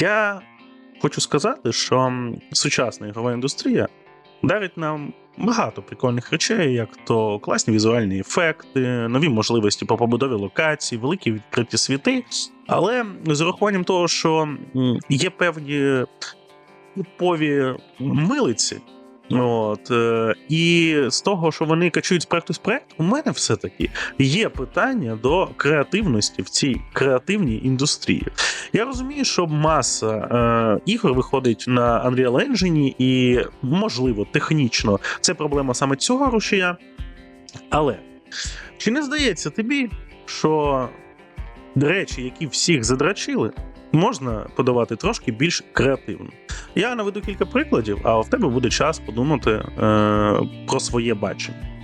Я хочу сказати, що сучасна ігрова індустрія дарить нам багато прикольних речей, як то класні візуальні ефекти, нові можливості по побудові локацій, великі відкриті світи. Але з урахуванням того, що є певні типові милиці. От, е, І з того, що вони качують з проекту з проект, у мене все-таки є питання до креативності в цій креативній індустрії. Я розумію, що маса е, ігор виходить на Unreal Engine, і, можливо, технічно це проблема саме цього рушія. Але чи не здається тобі, що речі, які всіх задрачили, можна подавати трошки більш креативно? Я наведу кілька прикладів, а в тебе буде час подумати е, про своє бачення.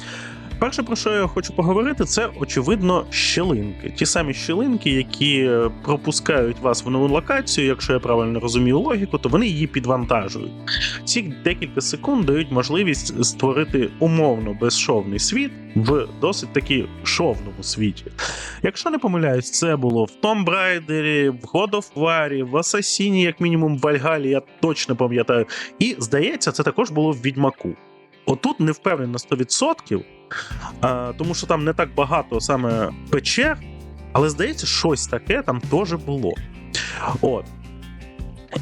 Перше, про що я хочу поговорити, це очевидно щелинки. Ті самі щелинки, які пропускають вас в нову локацію, якщо я правильно розумію логіку, то вони її підвантажують. Ці декілька секунд дають можливість створити умовно безшовний світ в досить таки шовному світі. Якщо не помиляюсь, це було в Tomb Raider, в God of War, в Асасіні, як мінімум, в Вальгалі, я точно пам'ятаю. І здається, це також було в Відьмаку. Отут не впевнений на 100%, а, тому що там не так багато саме печер, але здається, щось таке там теж було. От.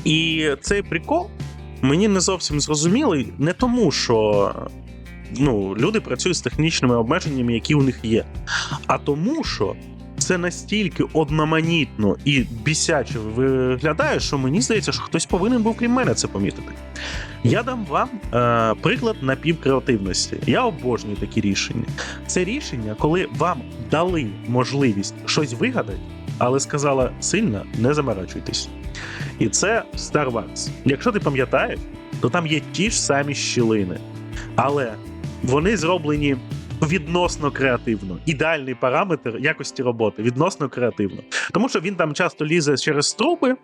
І цей прикол мені не зовсім зрозумілий, не тому, що ну, люди працюють з технічними обмеженнями, які у них є, а тому, що це настільки одноманітно і бісяче виглядає, що мені здається, що хтось повинен був крім мене це помітити. Я дам вам е, приклад напівкреативності. Я обожнюю такі рішення. Це рішення, коли вам дали можливість щось вигадати, але сказала сильно не заморачуйтесь. І це Star Wars. Якщо ти пам'ятаєш, то там є ті ж самі щілини, але вони зроблені відносно креативно. Ідеальний параметр якості роботи відносно креативно. Тому що він там часто лізе через трупи,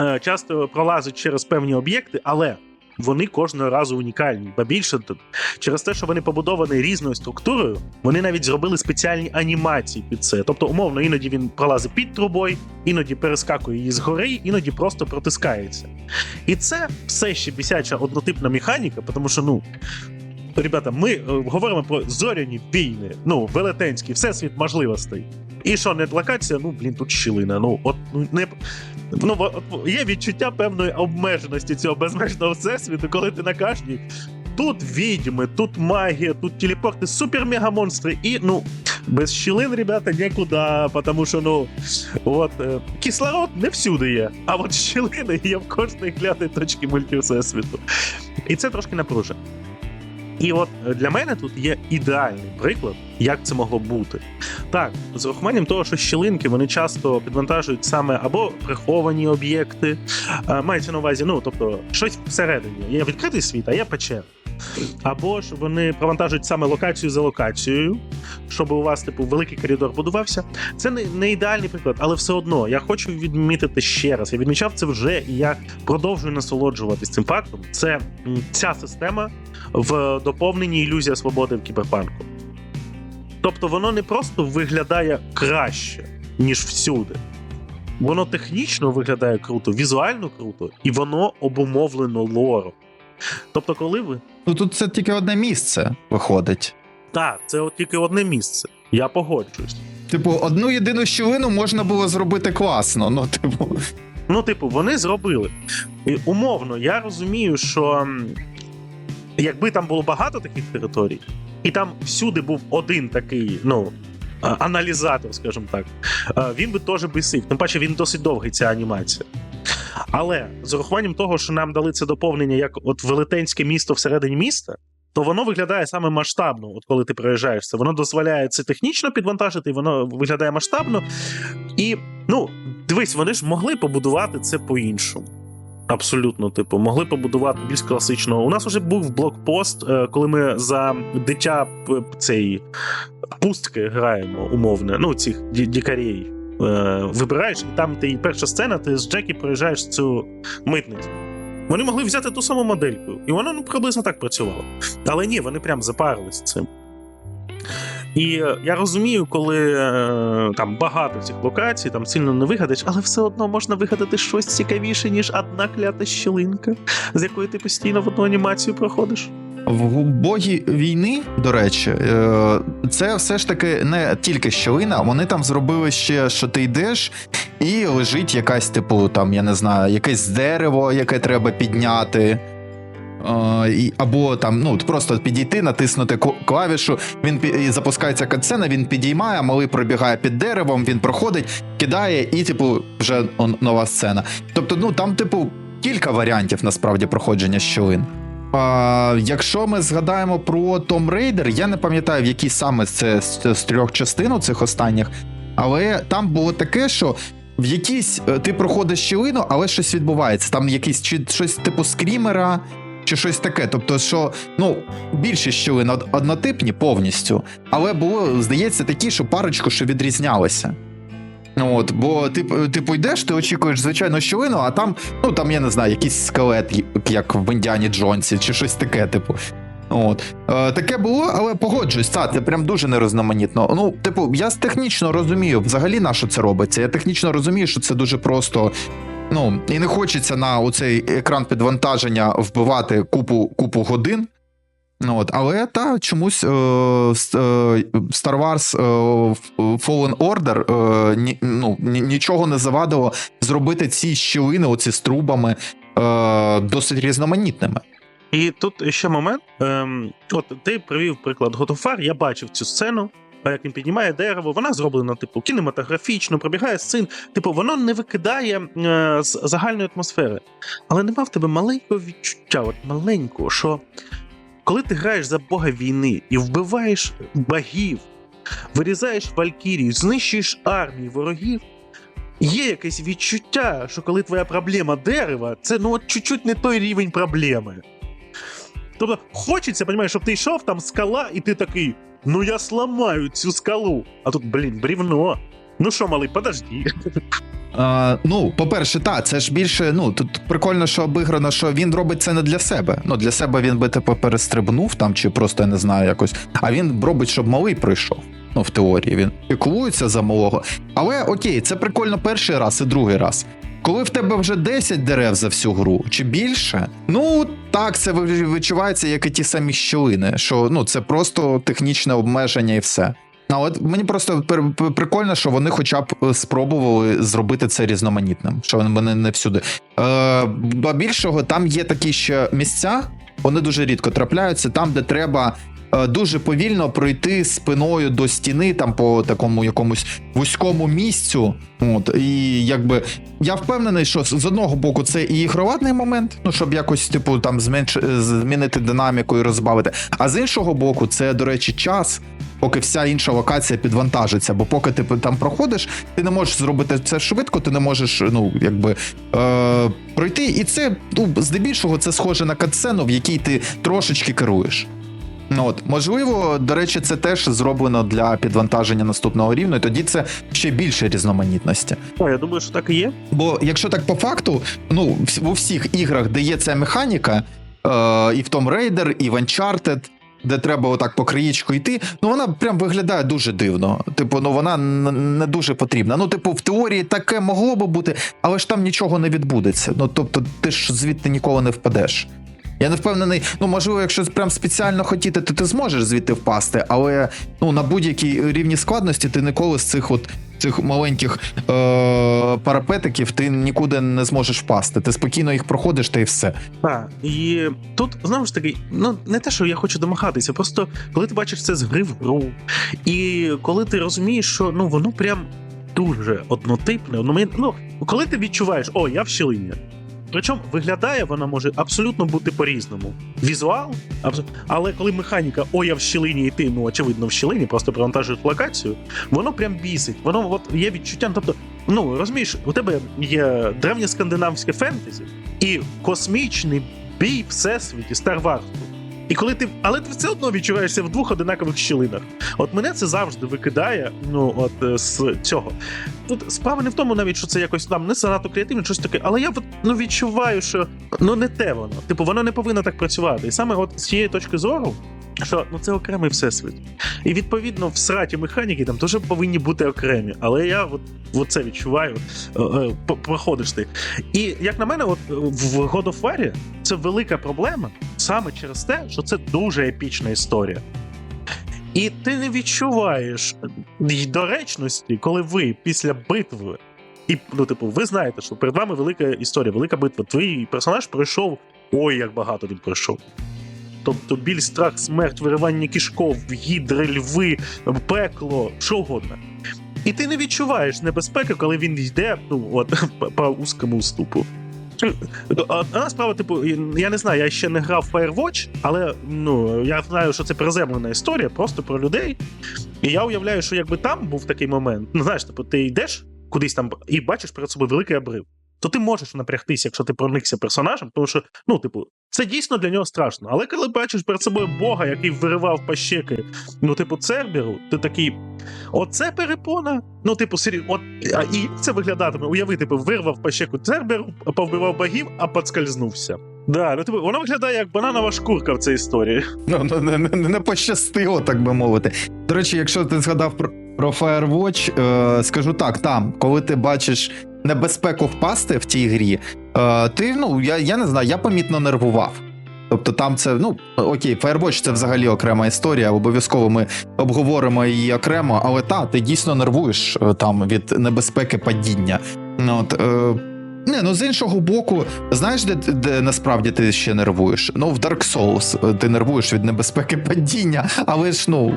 е, часто пролазить через певні об'єкти, але. Вони кожного разу унікальні, ба більше тут через те, що вони побудовані різною структурою, вони навіть зробили спеціальні анімації під це. Тобто, умовно, іноді він пролазить під трубою, іноді перескакує її згори, іноді просто протискається. І це все ще бісяча однотипна механіка, тому що ну ребята, ми е, говоримо про зоряні війни, ну, велетенський всесвіт можливостей. І що, не локація? Ну, блін, тут щілина. Ну, от ну, не. Ну, от, є відчуття певної обмеженості цього безмежного всесвіту, коли ти на кожній. Тут відьми, тут магія, тут телепорти, супер-мега-монстри. І, ну, без щілин, ребята, нікуди, тому що, ну, от, е, кислород не всюди є, а от щілини є в кожній гляній точці мультивсесвіту. І це трошки напружує. І от е, для мене тут є ідеальний приклад, як це могло бути. Так, з урахуванням того, що щілинки вони часто підвантажують саме або приховані об'єкти, мається на увазі, ну тобто щось всередині. Є відкритий світ, а є печер. Або ж вони провантажують саме локацію за локацією, щоб у вас типу великий коридор будувався. Це не, не ідеальний приклад, але все одно я хочу відмітити ще раз. Я відмічав це вже, і я продовжую насолоджуватись цим фактом. Це ця система в доповненні ілюзія свободи в кіберпанку. Тобто воно не просто виглядає краще, ніж всюди. Воно технічно виглядає круто, візуально круто, і воно обумовлено лором. Тобто, коли ви. Ну тут це тільки одне місце виходить. Так, це от тільки одне місце. Я погоджуюсь. Типу, одну єдину щілину можна було зробити класно. Ну, типу. Ну, типу, вони зробили. І Умовно, я розумію, що якби там було багато таких територій, і там всюди був один такий, ну. Аналізатор, скажімо так, він би теж бісив. Тим паче він досить довгий, ця анімація. Але з урахуванням того, що нам дали це доповнення як от велетенське місто всередині міста, то воно виглядає саме масштабно, от коли ти приїжджаєш це. Воно дозволяє це технічно підвантажити, воно виглядає масштабно. І ну, дивись, вони ж могли побудувати це по-іншому. Абсолютно, типу, могли побудувати більш класичного. У нас вже був блокпост, е, коли ми за дитя цей пустки граємо умовне, ну цих дікарей. Е, вибираєш, і там ти перша сцена, ти з Джекі проїжджаєш цю митницю. Вони могли взяти ту саму модельку, і воно ну, приблизно так працювало. Але ні, вони прям запарились цим. І е, я розумію, коли е, там багато цих локацій, там сильно не вигадаєш, але все одно можна вигадати щось цікавіше, ніж одна клята щілинка, з якої ти постійно в одну анімацію проходиш. В богі війни, до речі, е, це все ж таки не тільки щілина, вони там зробили ще, що ти йдеш, і лежить якась, типу, там, я не знаю, якесь дерево, яке треба підняти. Або там, ну, просто підійти, натиснути клавішу, він запускається катсцена, він підіймає, малий пробігає під деревом, він проходить, кидає, і, типу, вже нова сцена. Тобто, ну там, типу, кілька варіантів насправді проходження щілин. А, якщо ми згадаємо про Tom Raider, я не пам'ятаю, в якій саме це з, трьох частин цих останніх, але там було таке, що в якійсь е, ти проходиш щілину, але щось відбувається. Там якийсь чи щось типу скрімера, чи щось таке. Тобто, що ну, більшість щілин однотипні повністю, але було, здається, такі, що парочку що відрізнялися. От, бо ти, типу йдеш, ти очікуєш звичайно щілину, а там, ну там я не знаю, якийсь скелет, як в Індіані Джонсі, чи щось таке, типу. От. Е, таке було, але погоджуюсь, це, це прям дуже нерозноманітно. Ну, типу, я технічно розумію взагалі на що це робиться. Я технічно розумію, що це дуже просто. Ну, і не хочеться на оцей екран підвантаження вбивати купу, купу годин. Ну, от, але та чомусь е, е, Star Wars е, Fallen Order е, ні, ну, ні- нічого не завадило зробити ці щілини, оці з трубами, е, досить різноманітними. І тут ще момент. Ем, от ти привів приклад Готофар, я бачив цю сцену. а Як він піднімає дерево, вона зроблена, типу, кінематографічно, пробігає сцен. Типу, воно не викидає е, з загальної атмосфери. Але нема в тебе маленького відчуття, от маленького, що коли ти граєш за Бога війни і вбиваєш богів, вирізаєш валькірію, знищуєш армії ворогів. Є якесь відчуття, що коли твоя проблема дерева, це ну от чуть-чуть не той рівень проблеми. Тобто, хочеться, понімаєш, щоб ти йшов там скала, і ти такий: ну я сламаю цю скалу. А тут, блін, брівно. Ну що, малий, подожди. А, ну, по-перше, та, це ж більше. Ну, тут прикольно, що обіграно, що він робить це не для себе. Ну, для себе він би типу перестрибнув там, чи просто я не знаю якось. А він робить, щоб малий прийшов. Ну, в теорії він піклується за малого. Але окей, це прикольно перший раз і другий раз. Коли в тебе вже 10 дерев за всю гру чи більше, ну так, це відчувається, як і ті самі щілини, що ну це просто технічне обмеження і все. А от мені просто прикольно, що вони хоча б е, спробували зробити це різноманітним, що вони не всюди. Е, більшого, там є такі ще місця, вони дуже рідко трапляються, там, де треба. е, Дуже повільно пройти спиною до стіни, там по такому якомусь вузькому місцю. От і якби я впевнений, що з з одного боку це і ігроватний момент, ну щоб якось, типу, там зменш... е, змінити динаміку і розбавити. А з іншого боку, це, до речі, час, поки вся інша локація підвантажиться. Бо поки ти там проходиш, ти не можеш зробити це швидко, ти не можеш, ну якби е, пройти. І це ну, здебільшого це схоже на катсцену, в якій ти трошечки керуєш. Ну от, можливо, до речі, це теж зроблено для підвантаження наступного рівня, і тоді це ще більше різноманітності. О, я думаю, що так і є. Бо якщо так по факту, ну вс- у всіх іграх, де є ця механіка, е, і в Tomb Raider, і в Uncharted, де треба отак по краєчку йти, ну вона прям виглядає дуже дивно. Типу, ну вона не дуже потрібна. Ну, типу, в теорії таке могло би бути, але ж там нічого не відбудеться. Ну тобто, ти ж звідти ніколи не впадеш. Я не впевнений, ну можливо, якщо прям спеціально хотіти, то ти зможеш звідти впасти, але ну на будь-якій рівні складності ти ніколи з цих от цих маленьких е- парапетиків ти нікуди не зможеш впасти. Ти спокійно їх проходиш та й все. Так, і тут знову ж таки, ну не те, що я хочу домагатися, просто коли ти бачиш це з гри в гру, і коли ти розумієш, що ну воно прям дуже однотипне, ну, ну коли ти відчуваєш, о, я в щілині. Причому виглядає вона може абсолютно бути по-різному. Візуал, абсо- але коли механіка о, я в щілині, і ти, ну очевидно, в щілині, просто провантажують локацію, воно прям бісить. Воно от є відчуттям. Тобто, ну розумієш, у тебе є древнє скандинавське фентезі і космічний бій всесвіті Star. І коли ти, але ти все одно відчуваєшся в двох одинакових щілинах. От мене це завжди викидає. Ну от е, з цього. Тут справа не в тому, навіть що це якось там не занадто креативно, щось таке, але я ну відчуваю, що ну не те воно. Типу, воно не повинно так працювати. І саме от з цієї точки зору. Що ну це окремий всесвіт. І відповідно в сраті механіки там теж повинні бути окремі. Але я от, от це відчуваю, е, е, проходиш ти. І як на мене, от е, в God of War це велика проблема саме через те, що це дуже епічна історія. І ти не відчуваєш й доречності, коли ви після битви. І ну, типу, ви знаєте, що перед вами велика історія, велика битва. Твій персонаж пройшов. Ой, як багато він пройшов. Тобто біль, страх, смерть, виривання кишков, гідри, льви, пекло, що угодно. І ти не відчуваєш небезпеки, коли він йде ну, от, по, узкому уступу. Одна справа, типу, я не знаю, я ще не грав в Firewatch, але ну, я знаю, що це приземлена історія просто про людей. І я уявляю, що якби там був такий момент, ну знаєш, типу, ти йдеш кудись там і бачиш перед собою великий обрив, то ти можеш напрягтися, якщо ти проникся персонажем, тому що, ну, типу, це дійсно для нього страшно. Але коли бачиш перед собою Бога, який виривав пащеки, ну, типу, Церберу, ти такий. Оце перепона. Ну, типу, сері... от а і як це виглядатиме? Уяви, типу, вирвав пащеку Церберу, повбивав богів, а подскользнувся. Да, ну типу, воно виглядає як бананова шкурка в цій історії. Ну, ну, не, не, не пощастило, так би мовити. До речі, якщо ти згадав про, про Firewatch, е, скажу так: там, коли ти бачиш небезпеку впасти в тій грі, е, ти, ну, я, я не знаю, я помітно нервував. Тобто там це, ну окей, Firewatch це взагалі окрема історія. Обов'язково ми обговоримо її окремо, але та, ти дійсно нервуєш е, там від небезпеки падіння. Ну, от, е, не, ну з іншого боку, знаєш, де, де насправді ти ще нервуєш? Ну, в Dark Souls ти нервуєш від небезпеки падіння, але ж ну,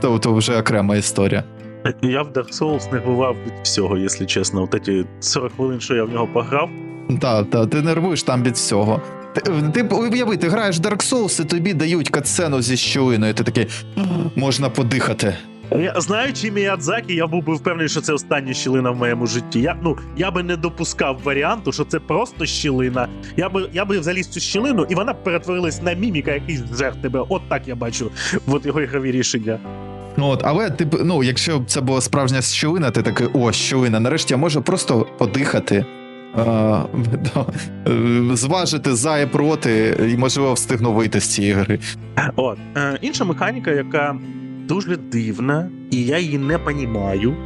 то, то вже окрема історія. Я в Dark Souls нервував від всього, якщо чесно. От ті 40 хвилин, що я в нього пограв. Та, та, ти нервуєш там від всього. Ти, ти уяви, ти граєш в Dark Souls, і тобі дають катсцену зі щілиною, і ти такий можна подихати. Я знаючи Міядзакі, я був би впевнений, що це остання щілина в моєму житті. Я ну я би не допускав варіанту, що це просто щілина. Я би я би заліз цю щілину, і вона перетворилась на міміка, який зжер тебе. От так я бачу от його ігрові рішення. Ну от, але ти б- ну, якщо б це була справжня щілина, ти такий, о, щілина, нарешті я можу просто подихати. е, е, Зважити за і проти, і можливо встигну вийти з цієї гри. От е, інша механіка, яка дуже дивна, і я її не понімаю.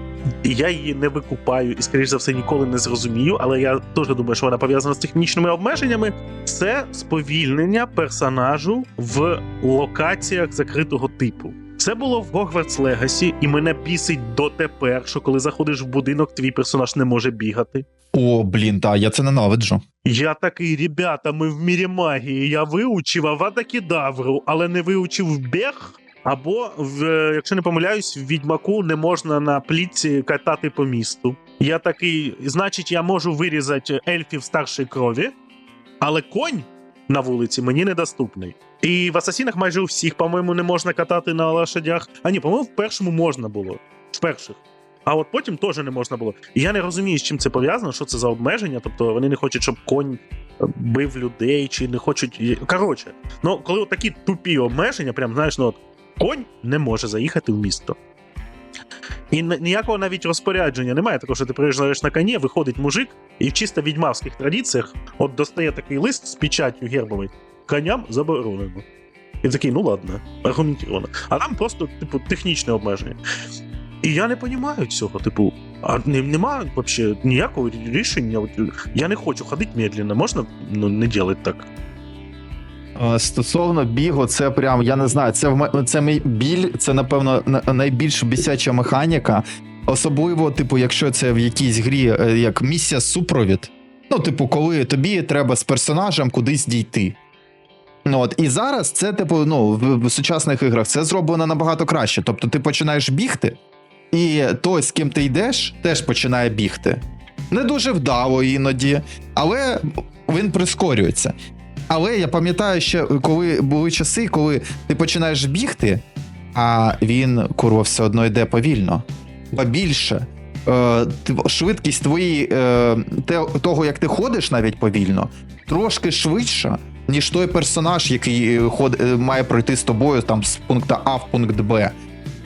І я її не викупаю і, скоріш за все, ніколи не зрозумію, але я теж думаю, що вона пов'язана з технічними обмеженнями. Це сповільнення персонажу в локаціях закритого типу. Це було в Hogwarts Legacy, і мене бісить дотепер, що коли заходиш в будинок, твій персонаж не може бігати. О, блін, так, я це ненавиджу. Я такий, ребята, ми в мірі магії. Я вивчив Аватакідавру, але не вивчив біг. Або, в, е, якщо не помиляюсь, в відьмаку не можна на плітці катати по місту. Я такий, значить, я можу вирізати ельфів старшої крові, але конь на вулиці мені недоступний. І в асасінах майже у всіх, по-моєму, не можна катати на лошадях. А ні, по-моєму, в першому можна було. В перших. А от потім теж не можна було. І я не розумію, з чим це пов'язано, що це за обмеження. Тобто вони не хочуть, щоб конь е, бив людей, чи не хочуть. Коротше, ну коли от такі тупі обмеження, прям знаєш, ну от конь не може заїхати в місто. І ніякого навіть розпорядження немає, такого, що ти приїжджаєш на коні, виходить мужик, і в чисто відьмавських традиціях от достає такий лист з печаттю гербовою. Коням заборонено. І такий, ну ладно, аргументовано. А там просто, типу, технічне обмеження. І я не розумію цього. Типу, а не, немає взагалі ніякого рішення. Я не хочу ходити медленно, можна ну, не робити так. Е, Стосовно бігу, це прям, я не знаю, це це мій біль, це напевно найбільш бісяча механіка. Особливо, типу, якщо це в якійсь грі е, як місія супровід. Ну, типу, коли тобі треба з персонажем кудись дійти. Ну, от, і зараз це, типу, ну, в, сучасних іграх це зроблено набагато краще. Тобто ти починаєш бігти, і той, з ким ти йдеш, теж починає бігти. Не дуже вдало іноді, але він прискорюється. Але я пам'ятаю ще, коли були часи, коли ти починаєш бігти, а він, курва, все одно йде повільно. Ба більше. Е, швидкість твоєї, е, того, як ти ходиш навіть повільно, трошки швидша, ніж той персонаж, який е, ход, е, має пройти з тобою там з пункту А в пункт Б.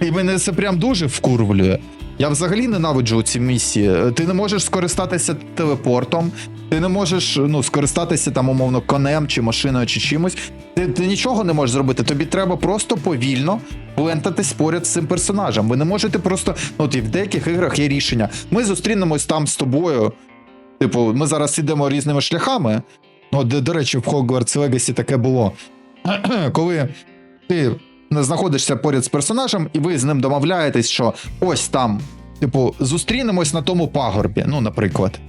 І мене це прям дуже вкурвлює. Я взагалі ненавиджу ці місії. Е, Ти не можеш скористатися телепортом, ти не можеш ну, скористатися там, умовно, конем чи машиною чи чимось. Ти, ти нічого не можеш зробити. Тобі треба просто повільно плентатись поряд з цим персонажем. Ви не можете просто. Ну, от і в деяких іграх є рішення. Ми зустрінемось там з тобою. Типу, ми зараз ідемо різними шляхами. Ну, до, до речі, в Hogwarts Legacy таке було. Коли ти знаходишся поряд з персонажем, і ви з ним домовляєтесь, що ось там, типу, зустрінемось на тому пагорбі, ну, наприклад.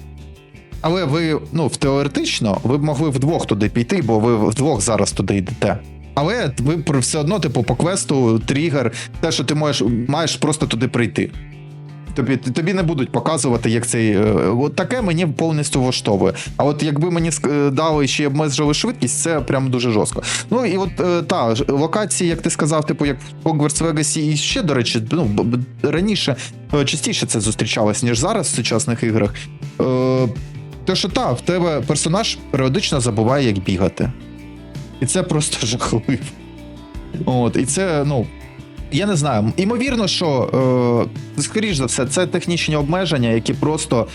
Але ви, ну, теоретично, ви б могли вдвох туди піти, бо ви вдвох зараз туди йдете. Але ви все одно, типу, по квесту, тригер, те, що ти можеш, маєш просто туди прийти. Тобі, тобі не будуть показувати, як цей. е, От таке мені повністю влаштовує. А от якби мені е, дали ще обмежили швидкість, це прям дуже жорстко. Ну і от е, та локації, як ти сказав, типу, як Hogwarts Legacy, і ще, до речі, ну, раніше частіше це зустрічалось, ніж зараз в сучасних іграх. Те, що та, в тебе персонаж періодично забуває, як бігати. І це просто жахливо. От, і це, ну. Я не знаю. Імовірно, що е, скоріш за все, це технічні обмеження, які просто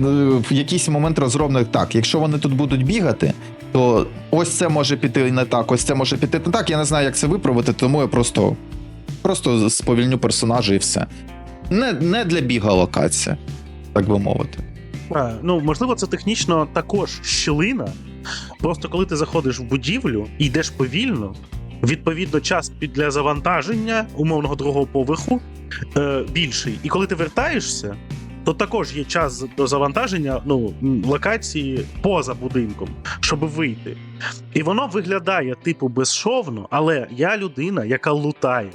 е, в якийсь момент розроблені так. Якщо вони тут будуть бігати, то ось це може піти не так, ось це може піти не так. Я не знаю, як це виправити, тому я просто, просто сповільню персонажа і все. Не, не для біга локація, так би мовити. А, ну, можливо, це технічно також щілина. Просто коли ти заходиш в будівлю і йдеш повільно, відповідно, час для завантаження умовного другого поверху е, більший. І коли ти вертаєшся, то також є час до завантаження ну, локації поза будинком, щоб вийти. І воно виглядає типу безшовно, але я людина, яка лутає.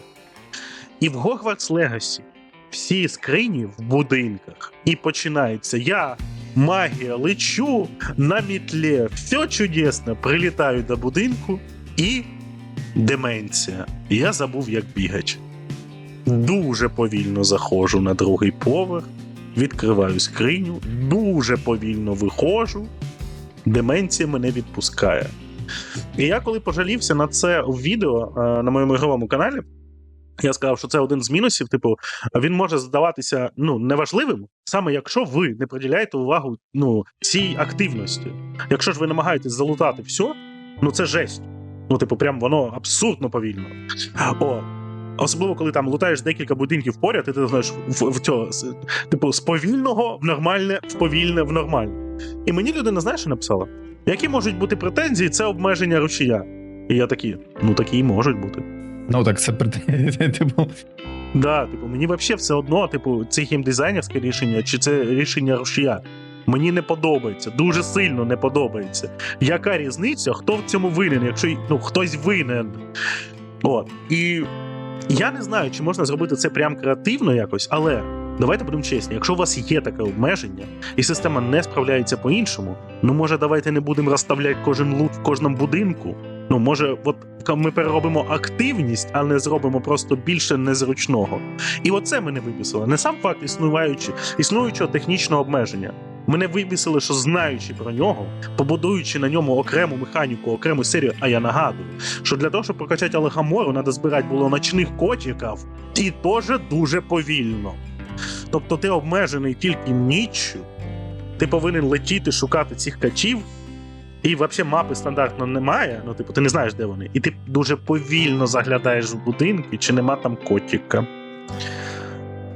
І в Hogwarts Legacy всі скрині в будинках. І починається я. Магія, лечу на мітлі, все чудесно, прилітаю до будинку і деменція. Я забув, як бігати. Дуже повільно заходжу на другий поверх, відкриваю скриню, дуже повільно виходжу. Деменція мене відпускає. І я коли пожалівся на це в відео е, на моєму ігровому каналі, я сказав, що це один з мінусів. Типу, він може здаватися ну, неважливим, саме якщо ви не приділяєте увагу ну, цій активності. Якщо ж ви намагаєтесь залутати все, ну це жесть. Ну, типу, прям воно абсурдно повільно. О, особливо, коли там лутаєш декілька будинків поряд, і ти знаєш, в, в цього, типу, з повільного в нормальне, в повільне в нормальне. І мені людина, знаєш, написала? Які можуть бути претензії, це обмеження ручія. І я такий, ну такі і можуть бути. Ну так це претензії, типу. Да, типу, мені взагалі все одно, типу, це геймдизайнерське рішення, чи це рішення рушія. Мені не подобається, дуже сильно не подобається. Яка різниця, хто в цьому винен, якщо ну, хтось винен. От. І я не знаю, чи можна зробити це прям креативно якось, але давайте будемо чесні, якщо у вас є таке обмеження, і система не справляється по-іншому, ну може давайте не будемо розставляти кожен лут в кожному будинку. Ну, може, от ми переробимо активність, а не зробимо просто більше незручного. І оце мене вибісило. Не сам факт існуючого технічного обмеження. Мене вибісило, що знаючи про нього, побудуючи на ньому окрему механіку, окрему серію, а я нагадую, що для того, щоб прокачати Алехамору, треба збирати було ночних котиків, і теж дуже повільно. Тобто ти обмежений тільки ніччю, ти повинен летіти, шукати цих качів, і взагалі мапи стандартно немає. Ну, типу, ти не знаєш, де вони. І ти дуже повільно заглядаєш в будинки, чи нема там котика.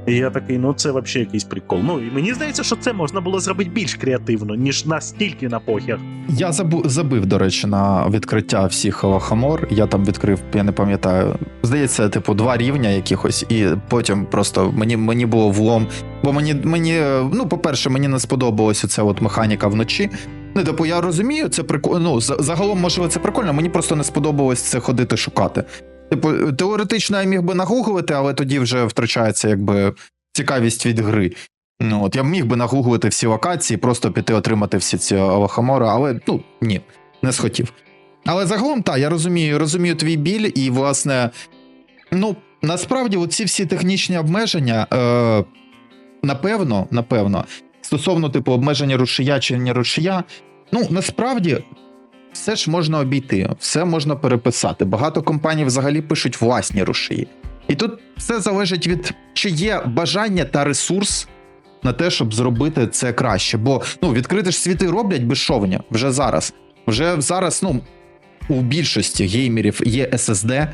І я такий, ну це взагалі якийсь прикол. Ну і мені здається, що це можна було зробити більш креативно, ніж настільки на похер. Я забу, забив, до речі, на відкриття всіх Лохамор. Я там відкрив, я не пам'ятаю. Здається, типу, два рівня якихось, і потім просто мені, мені було влом. Бо мені, мені, ну, по-перше, мені не сподобалася ця от механіка вночі. Ну, типу, я розумію, це прикольно. Ну, загалом, можливо, це прикольно, мені просто не сподобалось це ходити шукати. Типу, теоретично я міг би нагуглити, але тоді вже втрачається якби цікавість від гри. Ну, от я міг би нагуглити всі локації, просто піти отримати всі ці лохомори, але ну ні, не схотів. Але загалом, так, я розумію, розумію твій біль, і, власне, ну, насправді, оці всі технічні обмеження, е, напевно, напевно, стосовно типу обмеження рушія чи не рушія, ну насправді. Все ж можна обійти, все можна переписати. Багато компаній взагалі пишуть власні рушії. І тут все залежить від чи є бажання та ресурс на те, щоб зробити це краще. Бо ну, відкрити ж світи роблять безшовні вже зараз. Вже зараз, ну, у більшості геймерів є SSD,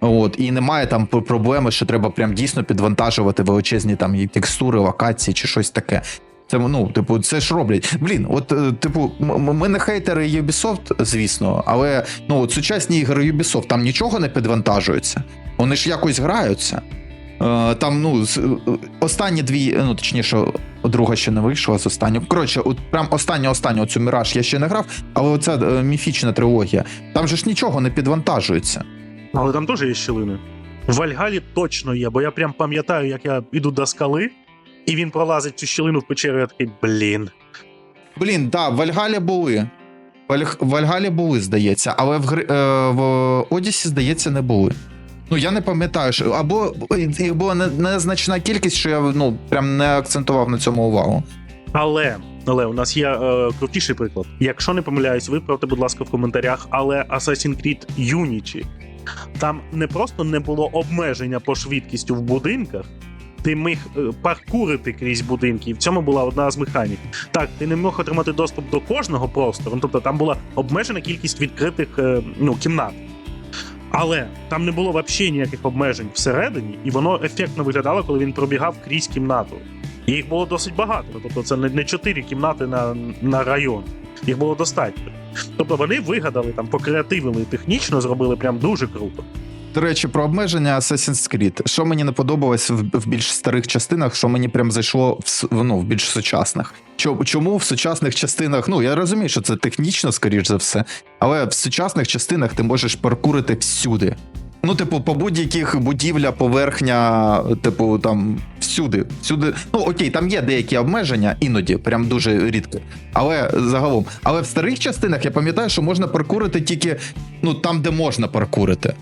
От, і немає там проблеми, що треба прям дійсно підвантажувати величезні там текстури, локації чи щось таке. Це ну, типу, це ж роблять. Блін, от, е, типу, ми не хейтери Ubisoft, звісно, але ну, от сучасні ігри Ubisoft там нічого не підвантажується. Вони ж якось граються. Е, Там, ну, е, останні дві, ну точніше, друга ще не вийшла з останнього. Коротше, от прям останню останню цю Міраж я ще не грав, але оця міфічна трилогія, там же ж нічого не підвантажується. Але там теж є щілини. В Вальгалі точно є, бо я прям пам'ятаю, як я іду до скали, і він пролазить цю щілину в печеру, я такий, блін. Блін, так, в Вальгалі були. Вальг- Вальгалі були, здається, але в, гри- е, в Одісі, здається, не були. Ну, я не пам'ятаю, що або їх була незначна кількість, що я ну, прям не акцентував на цьому увагу. Але, але у нас є е, крутіший приклад. Якщо не помиляюсь, виправте, будь ласка, в коментарях, але Assassin's Creed Unity. Там не просто не було обмеження по швидкістю в будинках, ти міг е, паркурити крізь будинки, і в цьому була одна з механік. Так, ти не міг отримати доступ до кожного простору, ну, тобто там була обмежена кількість відкритих е, ну, кімнат. Але там не було взагалі ніяких обмежень всередині, і воно ефектно виглядало, коли він пробігав крізь кімнату. І Їх було досить багато. ну, Тобто це не, чотири кімнати на, на район. Їх було достатньо. Тобто вони вигадали там, покреативили технічно, зробили прям дуже круто. До речі, про обмеження Assassin's Creed. Що мені не подобалось в, в більш старих частинах, що мені прям зайшло в, ну, в більш сучасних. Чо- Чому в сучасних частинах? Ну, я розумію, що це технічно, скоріш за все, але в сучасних частинах ти можеш паркурити всюди. Ну, типу, по будь-яких будівля, поверхня, типу, там всюди. всюди. Ну, окей, там є деякі обмеження, іноді, прям дуже рідко. Але загалом. Але в старих частинах я пам'ятаю, що можна паркурити тільки ну, там, де можна паркурити.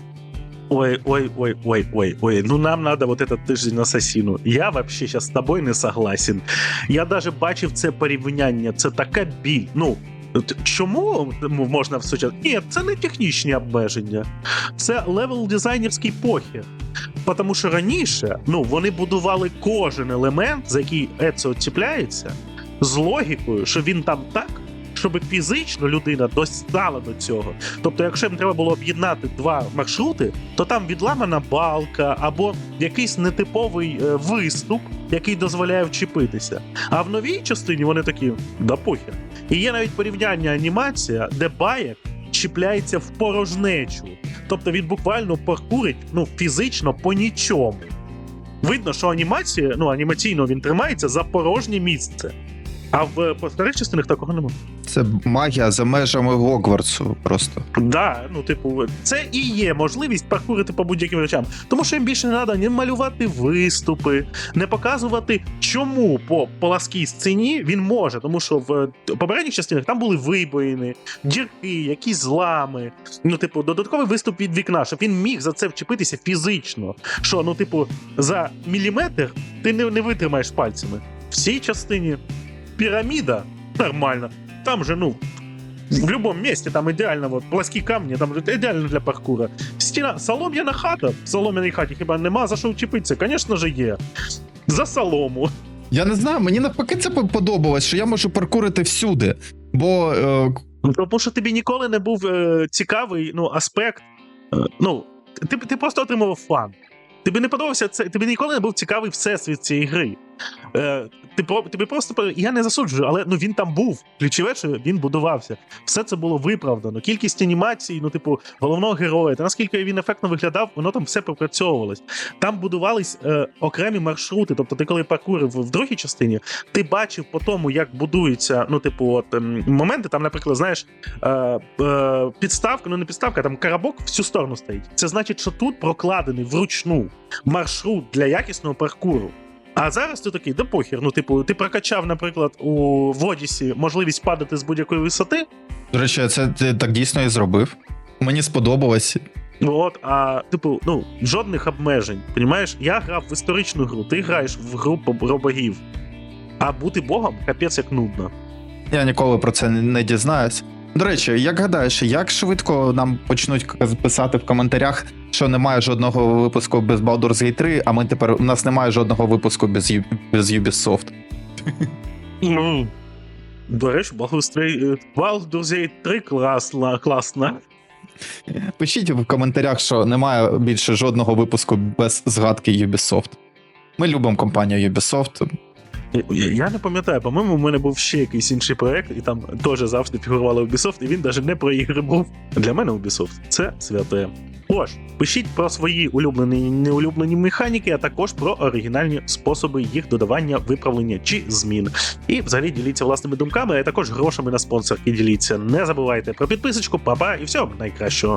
Ой, ой, ой, ой, ой, ой. Ну нам надо вот этот тиждень асасіну. Я вообще сейчас з тобою не согласен. Я даже бачив це порівняння. Це така біль. Ну. Чому можна в. Ні, це не технічні обмеження, це левел дизайнерський похір. Тому що раніше ну, вони будували кожен елемент, за який Ецо ціпляється, з логікою, що він там так, щоб фізично людина достала до цього. Тобто, якщо їм треба було об'єднати два маршрути, то там відламана балка або якийсь нетиповий е, виступ, який дозволяє вчепитися. А в новій частині вони такі да похер. І є навіть порівняння анімація, де баєк чіпляється в порожнечу. Тобто він буквально паркурить ну, фізично по нічому. Видно, що анімація, ну анімаційно він тримається за порожнє місце. А в по старих частинах такого немає. Це магія за межами Гогвартсу просто. Да, ну типу, це і є можливість паркурити по будь-яким речам. Тому що їм більше не треба не малювати виступи, не показувати, чому по пласкій сцені він може. Тому що в попередніх частинах там були вибоїни, дірки, якісь злами. Ну, типу, додатковий виступ від вікна, щоб він міг за це вчепитися фізично. Що, ну, типу, за міліметр ти не, не витримаєш пальцями. В цій частині піраміда нормально. Там же, ну, в будь-якому місці там ідеально, от, пласкі камні, там же ідеально для паркура. Стіна, солом'яна хата. В солом'яній хаті хіба нема за що вчепитися? Звісно ж є. За солому. Я не знаю, мені навпаки це по- подобалось, що я можу паркурити всюди. Бо е, Ну, Тому що тобі ніколи не був е, цікавий ну, аспект. Е, ну, ти, ти просто отримував фан. Тобі не подобався це, тобі ніколи не був цікавий всесвіт цієї гри. Е, ти, про- тобі просто я не засуджую, але ну він там був. Ключове, що він будувався. Все це було виправдано. Кількість анімацій, ну, типу, головного героя, та наскільки він ефектно виглядав, воно там все пропрацьовувалось. Там будувались е, окремі маршрути. Тобто, ти коли паркурив в другій частині, ти бачив по тому, як будуються, ну, типу, от ем, моменти. Там, наприклад, знаєш, е, е, підставка, ну не підставка, там карабок в цю сторону стоїть. Це значить, що тут прокладений вручну маршрут для якісного паркуру. А зараз ти такий, да похер. Ну, типу, ти прокачав, наприклад, у в Одісі можливість падати з будь-якої висоти. до речі, це ти так дійсно і зробив. Мені сподобалось. От, а типу, ну, жодних обмежень. Понімаєш, я грав в історичну гру, ти граєш в гру про богів. А бути богом капець як нудно. Я ніколи про це не дізнаюсь. До речі, як гадаєш, як швидко нам почнуть писати в коментарях що немає жодного випуску без Baldur's Gate 3, а ми тепер у нас немає жодного випуску без, Ю- без Ubisoft. Ну, до речі, Baldur's 3, Baldur's Gate 3 класна, класна. Пишіть в коментарях, що немає більше жодного випуску без згадки Ubisoft. Ми любимо компанію Ubisoft. Я- Я не пам'ятаю, по-моєму, у мене був ще якийсь інший проект, і там теж завжди фігурувало Ubisoft, і він навіть не про ігри був. Для мене Ubisoft це святе. Тож, пишіть про свої улюблені і неулюблені механіки, а також про оригінальні способи їх додавання, виправлення чи змін. І взагалі діліться власними думками, а також грошами на спонсорки діліться. Не забувайте про підписочку, папа і всього найкращого.